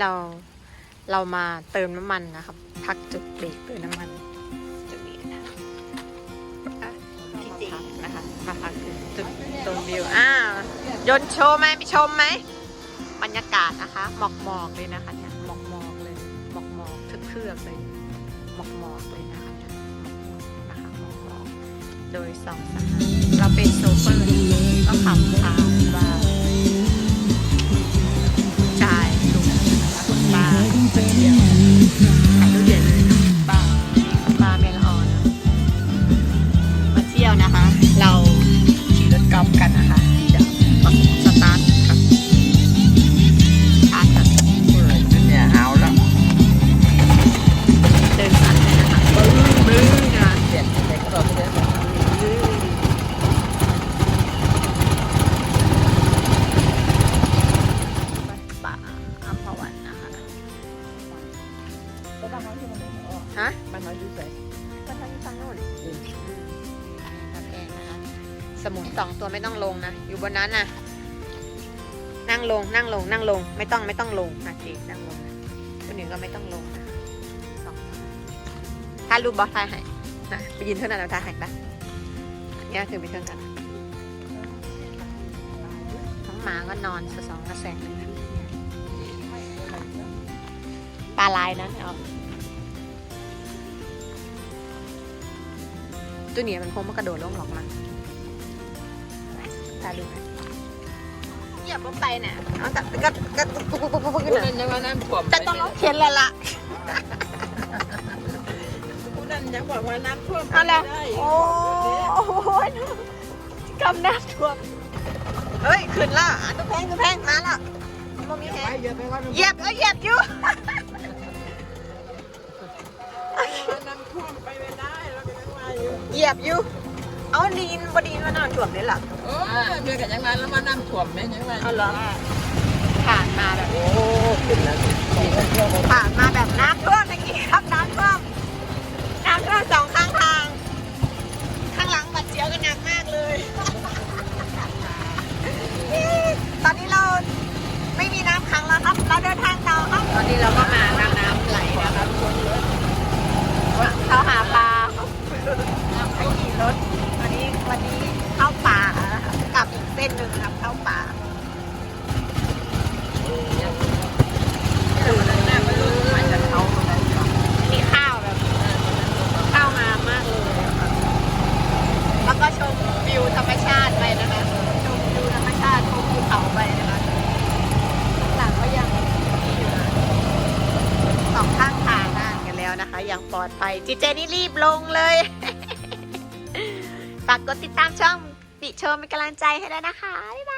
เราเรามาเติมน้ำมันนะครับ พักจุดเบรกเติมน้ำมันจุดนี้นะที่จริงนะคะมาพักจุดชมวิวอ้าวยนโชว์ไหมไปชมไหมบรรยากาศนะคะ หมอกหมอกเลยนะคะเนี่ยหมอกหมอกเลยหมอกหมอกๆเทือกๆเลยหมอกหมอกเลยนะคะนะคะหมอกหมอกโดยสองสหาเราเป็นโซ เด็กก็บไม่ได้ป่าอัมพวันนะคะก็บ้านเขาอยู่ตรงไหนอ๋อฮะบ้านเขาอยู่ไหนก็ทางฝั่งโน้นรับแกงนะคะ สมุนสองตัวไม่ต้องลงนะ อยู่บนนั้นนะนั่งลงนั่งลงนั่งลง ไม่ต้องไม่ต้องลงนะเจนั่งลงนะคนอื่นก็ไม่ต้องลงนะสองถ้ารูปบอสทายให้ นะไปยืนเท่านั้นเราทายให้ปะเนี่ยคือไปเท่านั้นน้องหมาก็นอนสองกระแสงเลยนะปลาลายนะเอาตัวเนี้ยมันคงมากระโดดลงหรอกมั้งตาดูนะอย่าเพิ่งไปเนี่ยเอาแต่ก็ก็ปุ๊บปุ๊บปุ๊บปุ๊บพูดเนี่ยนั่นยังว่าน้ำท่วมแต่ต้องร้องเขียนเลยล่ะพูดนั่น ยังบอกว่าน้ำท่วมเอาละโอ้ยกำน้ำท่วมเฮ้ยขึ้นละตัวแพงตัวแพงมาละมันมีแพไปงเยอะไปว่าเหยียบเออเหยียบอยู่ น้ำท่วมไปไม่ได้เราก็ยังว่าอยู่เหยียบอยู่ เอาดีนบดีนมานอนท่วมเลยล่ะโอ้ยเมื่อกันยังมาแล้วมาน้ำท่วมไหมยังว่าเอาเหรอผ่านมาแบบโอ้ขึ้นแล้วขี่เที่ยวไปผ่านมาแบบน้ำท่วมอย่างนี้ครับน้ำท่วมน้ำท่วมสองข้างทาง ข้างหลังบัดเจียวกันหนักมากเลย ตอนนี้เราไม่มีน้ำขังแล้วครับ เราเดินทางต่อครับ ตอนนี้เราก็มาทางน้ำไหลนะครับเข้าหาปลาไปขี่รถ วันนี้วันนี้เข้าป่านะคะกลับอีกเส้นหนึ่งครับ เข้าป่า คือน้ำมันลดมาจากเขาคนนั้น มีข้าวแบบข้าวงามมากเลยอะค่ะแล้วก็ชมวิวธรรมชาติไปนะคะ ชมวิวธรรมชาติชมภูเขาไปนะคะข้างหลังก็ยังมีอยู่นะสองข้างทางห่างกันแล้วนะคะ อย่างปลอดภัยจิเจนี่รีบลงเลย ฝากกดติดตามช่องติชมเป็นกำลังใจให้ด้วยนะคะ บ๊ายบาย